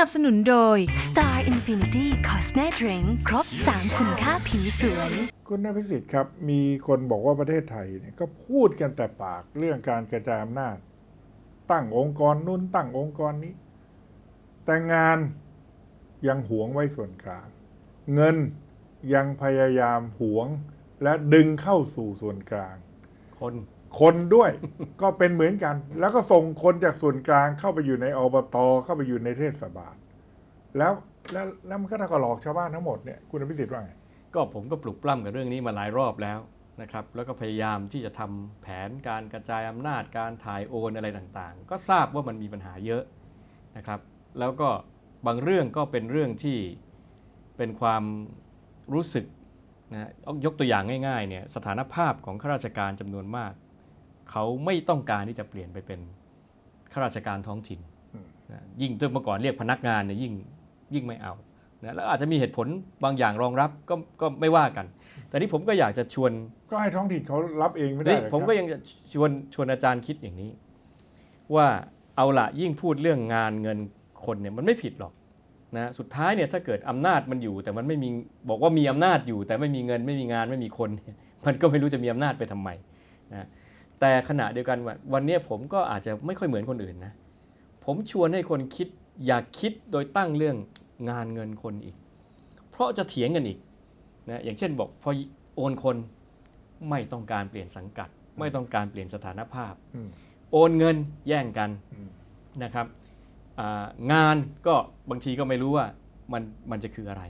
นับสนุนโดย Star Infinity Cosme Drink ครบ 3 คุณค่าผิวสวย คุณนพิสิทธิ์ครับ มีคนบอกว่าประเทศไทยเนี่ยก็พูดกันแต่ปากเรื่องการกระจายอำนาจ ตั้งองค์กรนู้นตั้งองค์กรนี้ แต่งานยังหวงไว้ส่วนกลาง เงินยังพยายามหวงและดึงเข้าสู่ส่วนกลาง คน คนด้วยก็เป็นเหมือนกัน แล้วก็ส่งคนจากส่วนกลางเข้าไปอยู่ในอบตเข้าไปอยู่ในเทศบาลแล้วแล้วแล้วมันก็เท่ากับหลอกชาวบ้านทั้งหมดเนี่ยคุณอภิสิทธิ์ว่าไงก็ผมก็ปลุกปล้ำกับเรื่องนี้มาหลายรอบแล้วนะครับ แล้วก็พยายามที่จะทำแผนการกระจายอำนาจการถ่ายโอนอะไรต่างๆ ก็ทราบว่ามันมีปัญหาเยอะนะครับ แล้วก็บางเรื่องก็เป็นเรื่องที่เป็นความรู้สึกนะยกตัวอย่างง่ายๆเนี่ยสถานภาพของข้าราชการจำนวนมาก เขาไม่ต้องการที่จะเปลี่ยนไปเป็นข้าราชการท้องถิ่นอืมนะยิ่งเมื่อก่อนเรียกพนักงานเนี่ยยิ่งยิ่งไม่เอานะแล้วอาจจะมีเหตุผลบางอย่างรองรับก็ก็ไม่ว่ากัน แต่ที่ผมก็อยากจะชวนก็ให้ท้องถิ่นเขารับเองไม่ได้เฮ้ยเหรอผมก็ยังจะชวนชวนอาจารย์คิดอย่างนี้ ว่าเอาละยิ่งพูดเรื่องงานเงินคนเนี่ยมันไม่ผิดหรอกนะสุดท้ายเนี่ยถ้าเกิดอำนาจมันอยู่ แต่มันไม่มีบอกว่ามีอำนาจอยู่ แต่ไม่มีเงินไม่มีงานไม่มีคนเนี่ยมันก็ไม่รู้จะมีอำนาจไปทำไมนะ แต่ขณะเดียวกันว่าวันเนี้ยผมก็อาจจะไม่ค่อยเหมือนคนอื่นนะ ผมชวนให้คนคิดอยากคิดโดยตั้งเรื่องงานเงินคนอีก เพราะจะเถียงกันอีกนะอย่างเช่นบอกพอโอนคนไม่ต้องการเปลี่ยนสังกัด ไม่ต้องการเปลี่ยนสถานภาพอืมโอนเงินแย่งกันอืมนะครับอ่างานก็บางทีก็ไม่รู้ว่ามันมันจะคืออะไร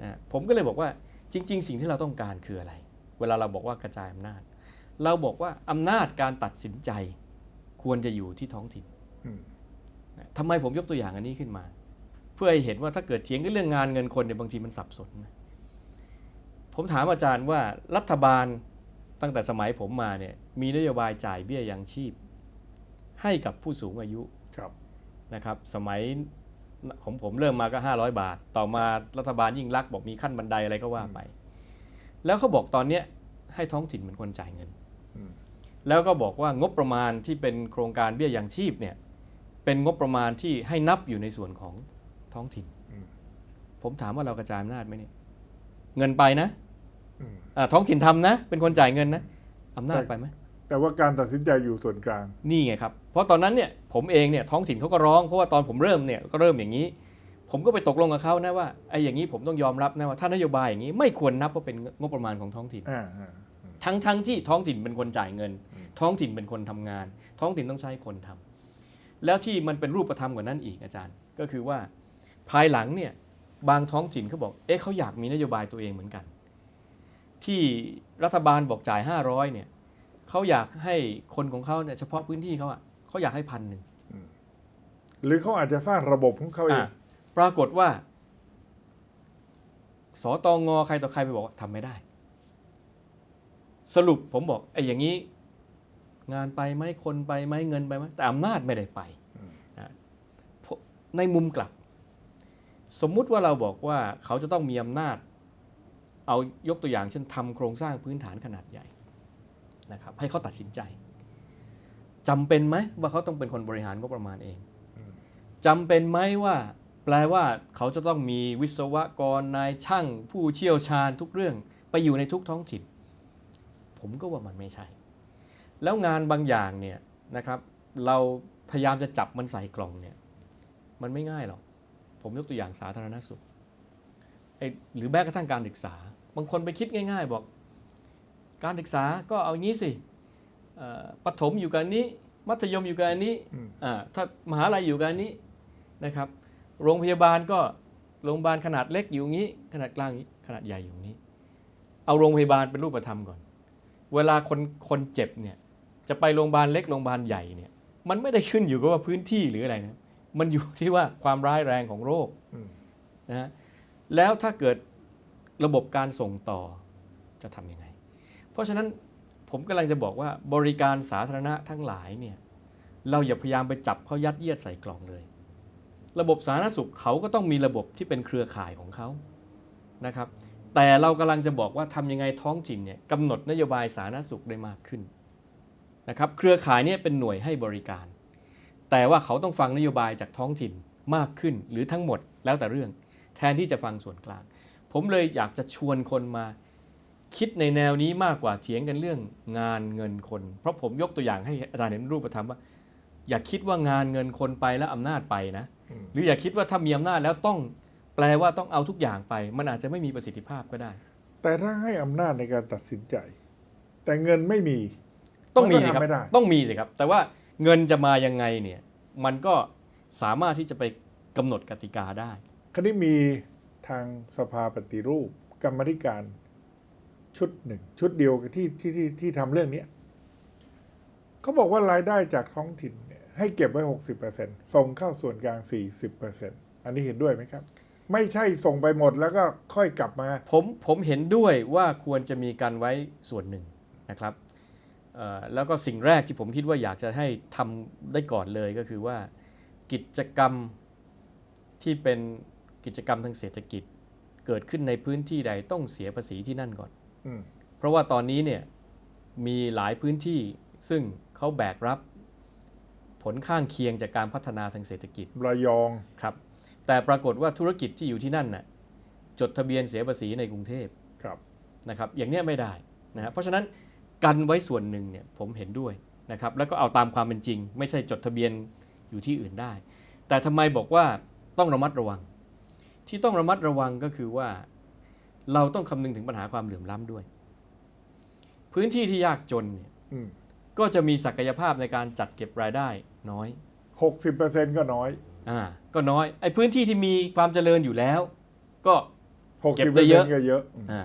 นะผมก็เลยบอกว่าจริง ๆ สิ่งที่เราต้องการคืออะไร เวลาเราบอกว่ากระจายอำนาจ เราบอกว่าอำนาจการตัดสินใจควรจะอยู่ที่ท้องถิ่นอืมนะทำไมผมยกตัวอย่างอันนี้ขึ้นมา เพื่อให้เห็นว่าถ้าเกิดเถียงกันเรื่องงานเงินคนเนี่ยบางทีมันสับสนนะผมถามอาจารย์ว่ารัฐบาลตั้งแต่สมัยผมมาเนี่ยมีนโยบายจ่ายเบี้ยยังชีพ ให้กับผู้สูงอายุครับนะครับสมัยของผมเริ่มมาก็ 500 บาท ต่อมารัฐบาลยิ่งรักษณ์บอกมีขั้นบันไดอะไรก็ว่าไป แล้วเขาบอกตอนเนี้ยให้ท้องถิ่นเป็นคนจ่ายเงินอืม แล้วก็บอกว่างบประมาณที่เป็นโครงการเบี้ยยังชีพเนี่ยเป็นงบประมาณที่ให้นับอยู่ในส่วนของท้องถิ่นอืมผมถามว่าเรากระจายอำนาจไหมเนี่ยเงินไปนะอืมอ่าท้องถิ่นทำนะ เป็นคนจ่ายเงินนะอำนาจไปไหมแต่ว่าการตัดสินใจอยู่ส่วนกลาง นี่ไงครับ เพราะตอนนั้นเนี่ยผมเองเนี่ยท้องถิ่นเขาก็ร้อง เพราะว่าตอนผมเริ่มเนี่ยก็เริ่มอย่างนี้ ผมก็ไปตกลงกับเขานะว่าไอ้อย่างนี้ผมต้องยอมรับนะว่าถ้านโยบายอย่างนี้ไม่ควรนับว่าเป็นงบประมาณของท้องถิ่นอ่าอ่าทั้งทั้งที่ท้องถิ่นเป็นคนจ่ายเงิน ท้องถิ่นเป็นคนทำงาน ท้องถิ่นต้องใช้คนทำแล้วที่มันเป็นรูปธรรมกว่านั้นอีกอาจารย์ ก็คือว่าภายหลังเนี่ยบางท้องถิ่นเขาบอกเอ๊ะเขาอยากมีนโยบายตัวเองเหมือนกัน ที่รัฐบาลบอกจ่าย 500เนี่ยเขาอยากให้คนของเขาเนี่ยเฉพาะพื้นที่เขาอะเขาอยากให้พันหนึ่งหรือเขาอาจจะสร้างระบบของเขาเองอะปรากฏว่าสตงใครต่อใครไปบอกว่าทำไม่ได้ สรุปผมบอกไอ้อย่างนี้ งานไปไหมคนไปไหมเงินไปไหมแต่อำนาจไม่ได้ไปนะเพราะในมุมกลับ สมมุติว่าเราบอกว่าเขาจะต้องมีอำนาจ เอายกตัวอย่างเช่นทำโครงสร้างพื้นฐานขนาดใหญ่นะครับให้เขาตัดสินใจจำเป็นไหมว่าเขาต้องเป็นคนบริหารงบประมาณเองจำเป็นไหมว่าแปลว่าเขาจะต้องมีวิศวกรนายช่าง ผู้เชี่ยวชาญทุกเรื่องไปอยู่ในทุกท้องถิ่น ผมก็ว่ามันไม่ใช่ แล้วงานบางอย่างเนี่ยนะครับ เราพยายามจะจับมันใส่กล่องเนี่ยมันไม่ง่ายหรอก ผมยกตัวอย่างสาธารณสุขไอ้หรือแม้กระทั่งการศึกษา บางคนไปคิดง่าย ๆ บอก การศึกษาก็เอางี้สิเอ่อประถมอยู่กับอันนี้ มัธยมอยู่กับอันนี้อืมอ่าถ้ามหาลัยอยู่กับอันนี้นะครับ โรงพยาบาลก็โรงพยาบาลขนาดเล็กอยู่งี้ ขนาดกลางอย่างนี้ขนาดใหญ่อยู่นี้ เอาโรงพยาบาลเป็นรูปธรรมก่อน เวลาคนคนเจ็บเนี่ย จะไปโรงพยาบาลเล็กโรงพยาบาลใหญ่เนี่ยมันไม่ได้ขึ้นอยู่กับว่าพื้นที่หรืออะไรนะมันอยู่ที่ว่าความร้ายแรงของโรคอืมนะฮะแล้วถ้าเกิดระบบการส่งต่อจะทำยังไง เพราะฉะนั้นผมกำลังจะบอกว่าบริการสาธารณะทั้งหลายเนี่ยเราอย่าพยายามไปจับเขายัดเยียดใส่กล่องเลย ระบบสาธารณสุขเขาก็ต้องมีระบบที่เป็นเครือข่ายของเขานะครับ แต่เรากำลังจะบอกว่าทำยังไงท้องถิ่นเนี่ยกำหนดนโยบายสาธารณสุขได้มากขึ้น นะครับเครือข่ายเนี่ยเป็นหน่วยให้บริการ แต่ว่าเขาต้องฟังนโยบายจากท้องถิ่นมากขึ้นหรือทั้งหมดแล้วแต่เรื่อง แทนที่จะฟังส่วนกลาง ผมเลยอยากจะชวนคนมาคิดในแนวนี้มากกว่าเถียงกันเรื่องงานเงินคน เพราะผมยกตัวอย่างให้อาจารย์เห็นรูปธรรมว่า อย่าคิดว่างานเงินคนไปแล้วอำนาจไปนะอืมหรืออย่าคิดว่าถ้ามีอำนาจแล้วต้องแปลว่าต้องเอาทุกอย่างไป มันอาจจะไม่มีประสิทธิภาพก็ได้ แต่ถ้าให้อำนาจในการตัดสินใจ แต่เงินไม่มี ต้องมีนก็สิครับทำไม่ได้ต้องมีสิครับ แต่ว่าเงินจะมายังไงเนี่ย มันก็สามารถที่จะไปกำหนดกติกาได้คราวนี้มีทางสภาปฏิรูป กรรมาธิการชุดหนึ่ง ชุดเดียวกับที่ที่ที่ที่ทำเรื่องเนี้ยเขาบอกว่ารายได้จากท้องถิ่นเนี่ยให้เก็บไว้ 60%ส่งเข้าส่วนกลาง 40%อันนี้เห็นด้วยไหมครับ ไม่ใช่ส่งไปหมดแล้วก็ค่อยกลับมา ผมผมเห็นด้วยว่าควรจะมีการไว้ส่วนหนึ่งนะครับเอ่อ แล้วก็สิ่งแรกที่ผมคิดว่าอยากจะให้ทำได้ก่อนเลยก็คือว่ากิจกรรมที่เป็นกิจกรรมทางเศรษฐกิจเกิดขึ้นในพื้นที่ใดต้องเสียภาษีที่นั่นก่อนอืมเพราะว่าตอนนี้เนี่ยมีหลายพื้นที่ซึ่งเขาแบกรับผลข้างเคียงจากการพัฒนาทางเศรษฐกิจระยองครับ แต่ปรากฏว่าธุรกิจที่อยู่ที่นั่นน่ะจดทะเบียนเสียภาษีในกรุงเทพครับนะครับ อย่างเนี้ยไม่ได้นะฮะเพราะฉะนั้น กันไว้ส่วนหนึ่งเนี่ยผมเห็นด้วยนะครับแล้วก็เอาตามความเป็นจริง ไม่ใช่จดทะเบียนอยู่ที่อื่นได้ แต่ทำไมบอกว่าต้องระมัดระวัง ที่ต้องระมัดระวังก็คือว่าเราต้องคำนึงถึงปัญหาความเหลื่อมล้ำด้วย พื้นที่ที่ยากจนเนี่ยอืมก็จะมีศักยภาพในการจัดเก็บรายได้น้อย 60%ก็น้อยอ่าก็น้อยไอ้พื้นที่ที่มีความเจริญอยู่แล้ว ก็เก็บ60%ได้เยอะก็เยอะอืมอ่า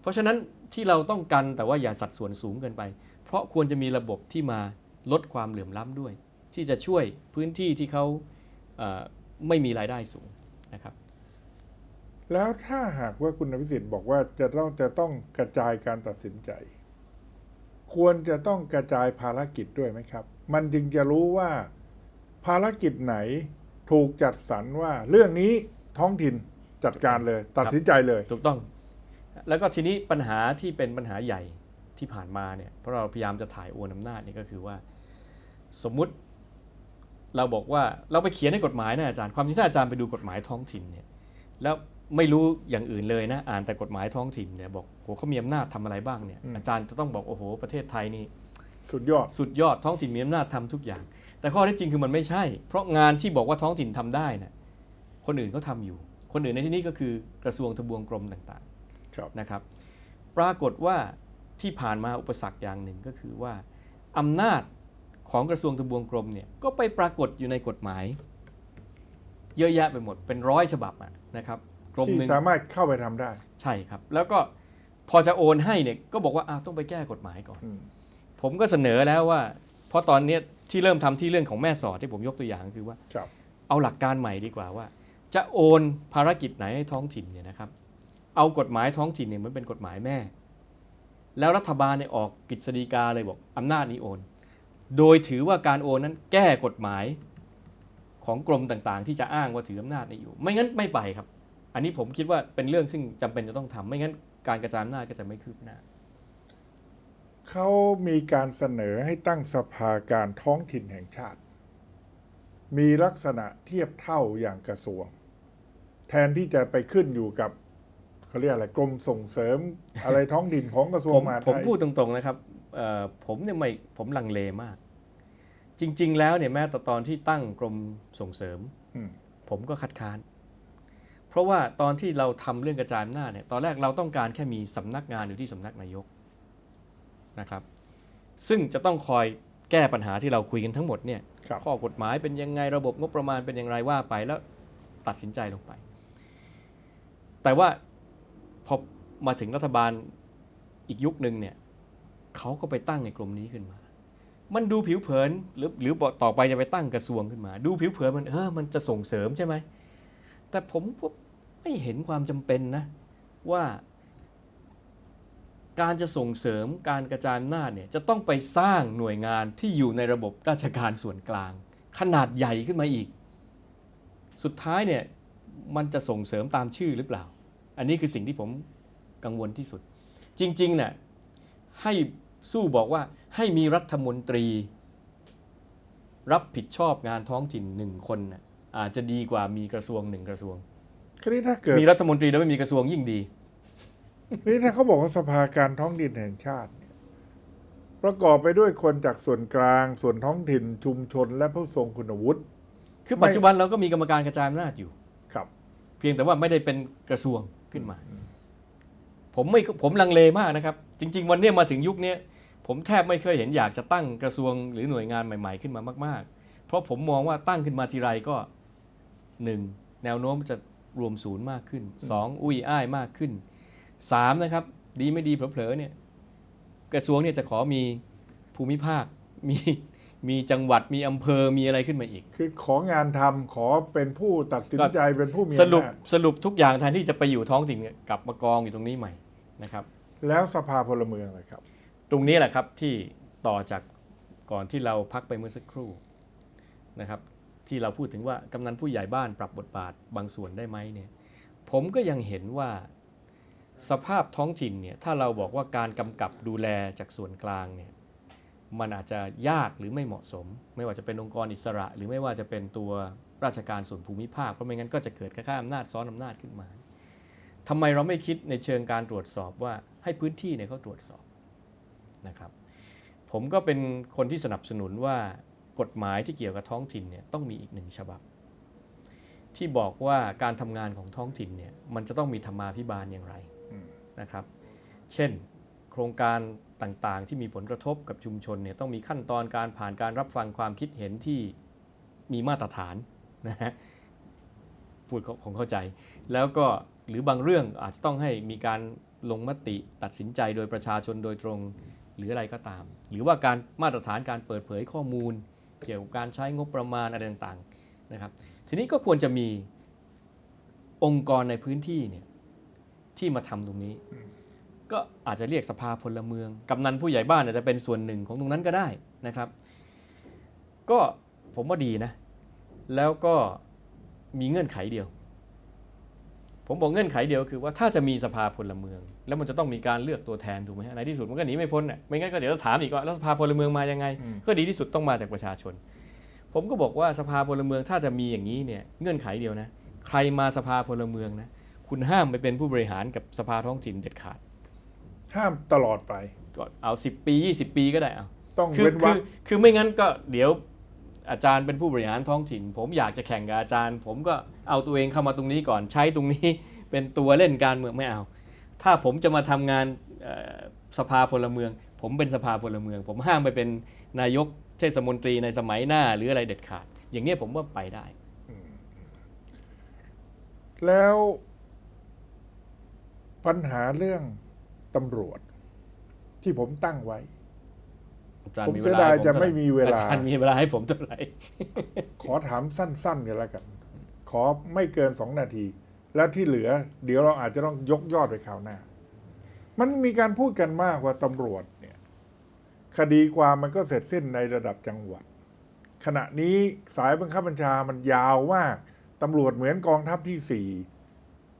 เพราะฉะนั้น ที่เราต้องกันแต่ว่าอย่าสัดส่วนสูงเกินไป เพราะควรจะมีระบบที่มาลดความเหลื่อมล้ำด้วย ที่จะช่วยพื้นที่ที่เขาเอ่อไม่มีรายได้สูงนะครับ แล้วถ้าหากว่าคุณอภิสิทธิ์บอกว่าจะต้องจะต้องกระจายการตัดสินใจ ควรจะต้องกระจายภารกิจด้วยไหมครับ มันจึงจะรู้ว่าภารกิจไหนถูกจัดสรรว่าเรื่องนี้ท้องถิ่นจัดการเลย ตัดสินใจเลย ถูกต้อง แล้วก็ทีนี้ปัญหาที่เป็นปัญหาใหญ่ที่ผ่านมาเนี่ยเพราะเราพยายามจะถ่ายโอนอำนาจนี่ก็คือว่า สมมุติเราบอกว่าเราไปเขียนในกฎหมายนะอาจารย์ความจริงถ้าอาจารย์ไปดูกฎหมายท้องถิ่นเนี่ยแล้วไม่รู้อย่างอื่นเลยนะอ่านแต่กฎหมายท้องถิ่นเนี่ยบอกโหเขามีอำนาจทำอะไรบ้างเนี่ยอืมอาจารย์จะต้องบอกโอ้โห ประเทศไทยนี่สุดยอดสุดยอดท้องถิ่นมีอำนาจทำทุกอย่าง แต่ข้อเท็จจริงคือมันไม่ใช่ เพราะงานที่บอกว่าท้องถิ่นทำได้นะคนอื่นก็ทำอยู่ คนอื่นในที่นี้ก็คือกระทรวงทบวงกรมต่างครับๆ นะครับ ปรากฏว่าที่ผ่านมาอุปสรรคอย่างหนึ่งก็คือว่าอำนาจของกระทรวงทบวงกรมเนี่ยก็ไปปรากฏอยู่ในกฎหมาย เยอะแยะไปหมดเป็นร้อยฉบับอะนะครับกรมที่หนึ่งสามารถเข้าไปทำได้ ใช่ครับ แล้วก็พอจะโอนให้เนี่ยก็บอกว่าอ้าวต้องไปแก้กฎหมายก่อนอืมผมก็เสนอแล้วว่า เพราะตอนเนี้ยที่เริ่มทำที่เรื่องของแม่สอดที่ผมยกตัวอย่างคือว่าครับเอาหลักการใหม่ดีกว่าว่า จะโอนภารกิจไหนให้ท้องถิ่นเนี่ยนะครับ เอากฎหมายท้องถิ่นเนี่ยมันเป็นกฎหมายแม่ แล้วรัฐบาลเนี่ยออกกฤษฎีกาเลยบอกอำนาจนี้โอน โดยถือว่าการโอนนั้นแก้กฎหมายของกรมต่างๆ ที่จะอ้างว่าถืออำนาจนี้อยู่ ไม่งั้นไม่ไปครับ อันนี้ผมคิดว่าเป็นเรื่องซึ่งจำเป็นจะต้องทำไม่งั้นการกระจายอำนาจก็จะไม่คืบหน้าเขามีการเสนอให้ตั้งสภาการท้องถิ่นแห่งชาติ มีลักษณะเทียบเท่าอย่างกระทรวง แทนที่จะไปขึ้นอยู่กับ เขาเรียกอะไรกรมส่งเสริมอะไรท้องถิ่นของกระทรวงผมมหาดผมไทยพูดตรงๆนะครับเอ่อผมเนี่ยไม่ผมลังเลมาก จริง ๆ แล้วเนี่ยแม้แต่ตอนที่ตั้งกรมส่งเสริมอืมผมก็คัดค้าน เพราะว่าตอนที่เราทำเรื่องกระจายอำนาจเนี่ยตอนแรกเราต้องการแค่มีสำนักงานอยู่ที่สำนักนายกนะครับ ซึ่งจะต้องคอยแก้ปัญหาที่เราคุยกันทั้งหมดเนี่ยครับข้อกฎหมายเป็นยังไงระบบงบประมาณเป็นอย่างไรว่าไปแล้วตัดสินใจลงไป แต่ว่า พอมาถึงรัฐบาลอีกยุคหนึ่งเนี่ยเขาก็ไปตั้งในกรมนี้ขึ้นมา มันดูผิวเผินหรือหรือต่อไปจะไปตั้งกระทรวงขึ้นมา ดูผิวเผินมันเออมันจะส่งเสริมใช่ไหมแต่ผมก็ไม่เห็นความจำเป็นนะว่าการจะส่งเสริมการกระจายอำนาจเนี่ยจะต้องไปสร้างหน่วยงานที่อยู่ในระบบราชการส่วนกลาง ขนาดใหญ่ขึ้นมาอีก สุดท้ายเนี่ยมันจะส่งเสริมตามชื่อหรือเปล่า อันนี้คือสิ่งที่ผมกังวลที่สุด จริงๆเนี่ยให้สู้บอกว่าให้มีรัฐมนตรี รับผิดชอบงานท้องถิ่นหนึ่งคนน่ะอาจจะดีกว่ามีกระทรวงหนึ่งกระทรวงคราวนี้ถ้าเกิดมีรัฐมนตรีแล้วไม่มีกระทรวงยิ่งดีนี่ถ้าเขาบอกว่าสภาการท้องถิ่นแห่งชาติเนี่ยประกอบไปด้วยคนจากส่วนกลาง ส่วนท้องถิ่นชุมชน และผู้ทรงคุณวุฒิคือปัจจุบันเราก็มีกรรมการกระจายอำนาจอยู่ ครับ เพียงแต่ว่าไม่ได้เป็นกระทรวง ขึ้นมา ผมไม่ผมลังเลมากนะครับ จริง ๆ วันนี้มาถึงยุคนี้ผมแทบไม่เคยเห็นอยากจะตั้งกระทรวงหรือหน่วยงานใหม่ ๆ ขึ้นมามาก ๆ เพราะผมมองว่าตั้งขึ้นมาทีไรก็หนึ่งแนวโน้มจะรวมศูนย์มากขึ้นสองอุ้ยอ้ายมากขึ้นสามนะครับ ดีไม่ดีเผลอๆเนี่ยกระทรวงเนี่ยจะขอมีภูมิภาคมี มีจังหวัดมีอำเภอมีอะไรขึ้นมาอีก คือของานทำขอเป็นผู้ตัดสินใจเป็นผู้มีสรุปอำนาจสรุปทุกอย่างแทนที่จะไปอยู่ท้องถิ่นเนี่ยกลับมากองอยู่ตรงนี้ใหม่นะครับ แล้วสภาพลเมืองเลยครับ ตรงนี้แหละครับที่ต่อจากก่อนที่เราพักไปเมื่อสักครู่นะครับที่เราพูดถึงว่ากำนันผู้ใหญ่บ้านปรับบทบาทบางส่วนได้ไหมเนี่ยผมก็ยังเห็นว่าสภาพท้องถิ่นเนี่ยถ้าเราบอกว่าการกำกับดูแลจากส่วนกลางเนี่ย มันอาจจะยากหรือไม่เหมาะสม ไม่ว่าจะเป็นองค์กรอิสระ หรือไม่ว่าจะเป็นตัวราชการส่วนภูมิภาค เพราะไม่งั้นก็จะเกิดค่าอำนาจซ้อนอำนาจขึ้นมาทำไมเราไม่คิดในเชิงการตรวจสอบว่าให้พื้นที่เนี่ยเขาตรวจสอบนะครับ ผมก็เป็นคนที่สนับสนุนว่ากฎหมายที่เกี่ยวกับท้องถิ่นเนี่ยต้องมีอีกหนึ่งฉบับ ที่บอกว่าการทำงานของท้องถิ่นเนี่ยมันจะต้องมีธรรมาภิบาลอย่างไรอืมนะครับ เช่น โครงการ ต่างๆ ที่มีผลกระทบกับชุมชนเนี่ยต้องมีขั้นตอนการผ่านการรับฟังความคิดเห็นที่มีมาตรฐานนะฮะพูดคงเข้าใจ แล้วก็หรือบางเรื่องอาจจะต้องให้มีการลงมติตัดสินใจโดยประชาชนโดยตรง หรืออะไรก็ตาม หรือว่าการมาตรฐานการเปิดเผยข้อมูล เกี่ยวกับการใช้งบประมาณอะไรต่างๆนะครับ ทีนี้ก็ควรจะมีองค์กรในพื้นที่เนี่ยที่มาทำตรงนี้ ก็อาจจะเรียกสภาพลเมือง กำนันผู้ใหญ่บ้านอาจจะเป็นส่วนหนึ่งของตรงนั้นก็ได้นะครับ ก็ผมว่าดีนะ แล้วก็มีเงื่อนไขเดียว ผมบอกเงื่อนไขเดียวคือว่าถ้าจะมีสภาพลเมือง แล้วมันจะต้องมีการเลือกตัวแทนถูกไหมฮะในที่สุดมันก็หนีไม่พ้นน่ะไม่งั้นก็เดี๋ยวจะถามอีกว่าแล้วสภาพลเมืองมายังไงอืมก็ดีที่สุดต้องมาจากประชาชน ผมก็บอกว่าสภาพลเมืองถ้าจะมีอย่างนี้เนี่ยเงื่อนไขเดียวนะ ใครมาสภาพลเมืองนะคุณห้ามไปเป็นผู้บริหารกับสภาท้องถิ่นเด็ดขาด ห้ามตลอดไป ก็เอา 10 ปี 20 ปีก็ได้เอาต้องคือเว้นวรคืรอคคือไม่งั้นก็เดี๋ยวอาจารย์เป็นผู้บริหารท้องถิ่น ผมอยากจะแข่งกับอาจารย์ ผมก็เอาตัวเองเข้ามาตรงนี้ก่อนใช้ตรงนี้ เป็นตัวเล่นการเมืองไม่เอา ถ้าผมจะมาทำงานเอ่อสภาพลเมือง ผมเป็นสภาพลเมือง ผมห้ามไปเป็นนายกเทศมนตรีในสมัยหน้าหรืออะไรเด็ดขาด อย่างนี้ยผมว่าไปได้ แล้วปัญหาเรื่อง ตำรวจ ที่ผมตั้งไว้ อาจารย์ผมมีเวเสียลาดายให้ผจะเท่าหร่ไม่มีเวลา อาจารย์มีเวลาให้ผมเท่าไหร่ ขอถามสั้นๆกันแล้วกัน ขอไม่เกินสองนาที แล้วที่เหลือ เดี๋ยวเราอาจจะต้องยกยอดไปข่าวหน้า มันมีการพูดกันมากว่าตำรวจเนี่ย คดีความมันก็เสร็จสิ้นในระดับจังหวัด ขณะนี้สายบังคับบัญชามันยาวมากตำรวจเหมือนกองทัพที่สี่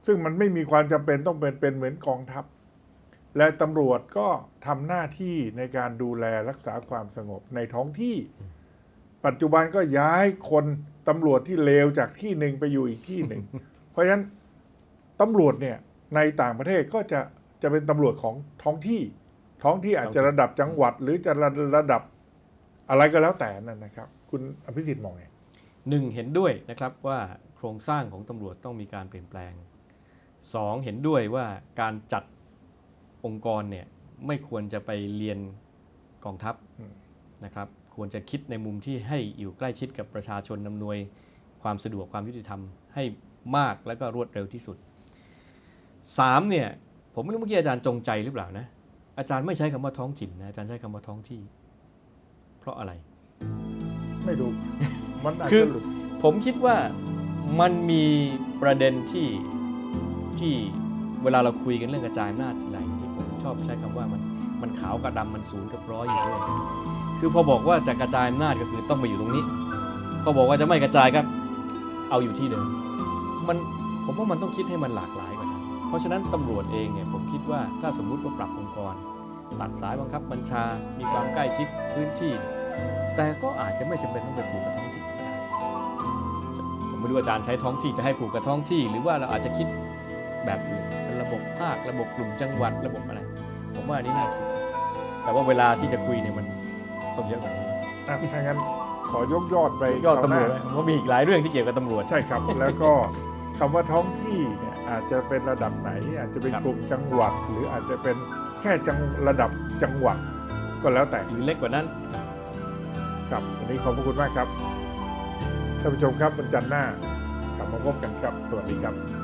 ซึ่งมันไม่มีความจำเป็นต้องเป็นเป็นเหมือนกองทัพ และตำรวจก็ทำหน้าที่ในการดูแลรักษาความสงบในท้องที่ ปัจจุบันก็ย้ายคนตำรวจที่เลวจากที่หนึ่งไปอยู่อีกที่หนึ่ง เพราะฉะนั้นตำรวจเนี่ยในต่างประเทศก็จะจะเป็นตำรวจของท้องที่ ท้องที่อาจจะระดับจังหวัด หรือจะระระดับอะไรก็แล้วแต่นั่นนะครับ คุณอภิสิทธิ์มองไงหนึ่งเห็นด้วยนะครับว่าโครงสร้างของตำรวจต้องมีการเปลี่ยนแปลงสองเห็นด้วยว่าการจัด องค์กรเนี่ยไม่ควรจะไปเรียนกองทัพอืมนะครับ ควรจะคิดในมุมที่ให้อยู่ใกล้ชิดกับประชาชนอำนวยความสะดวกความยุติธรรม ให้มากและก็รวดเร็วที่สุดสามเนี่ยผมไม่รู้เมื่อกี้อาจารย์จงใจหรือเปล่านะ อาจารย์ไม่ใช้คำว่าท้องถิ่นนะอาจารย์ใช้คำว่าท้องที่ เพราะอะไร ไม่รู้มันอาจคือจะหลุดผมคิดว่ามันมีประเด็นที่ที่เวลาเราคุยกันเรื่องกระจายอำนาจทีไรที่ผม ชอบใช้คำว่ามันมันขาวกับดำมันศูนย์กับร้อยอยู่ด้วยคือพอบอกว่าจะกระจายอำนาจก็คือต้องไปอยู่ตรงนี้ พอบอกว่าจะไม่กระจายก็เอาอยู่ที่เดิมมันผมว่ามันต้องคิดให้มันหลากหลายกว่านั้นเพราะฉะนั้นตำรวจเองเนี่ยผมคิดว่าถ้าสมมุติว่าปรับองค์กร ตัดสายบังคับบัญชา มีความใกล้ชิดพื้นที่ แต่ก็อาจจะไม่จำเป็นต้องไปผูกกับท้องถิ่นผมไม่รู้อาจารย์ใช้ท้องที่จะให้ผูกกับท้องที่ หรือว่าเราอาจจะคิดแบบอื่น บบภาค ระบบกลุ่มจังหวัดระบบอะไร ผมว่าอันนี้น่าคิด แต่ว่าเวลาที่จะคุยเนี่ยมันต้องเยอะกว่านี้อะถ้างั้นขอยกยอดไปยอดคราวตำหรวน้าจไหมผมว่ามีอีกหลายเรื่องที่เกี่ยวกับตำรวจ ใช่ครับ แล้วก็คำว่าท้องที่เนี่ยอาจจะเป็นระดับไหน อาจจะเป็นครับกลุ่มจังหวัด หรืออาจจะเป็นแค่จังระดับจังหวัดก็แล้วแต่หรือเล็กกว่านั้น ครับวันนี้ขอบพระคุณมากครับท่านผู้ชมครับวันจันทร์หน้ากลับมาพบกันครับ สวัสดีครับ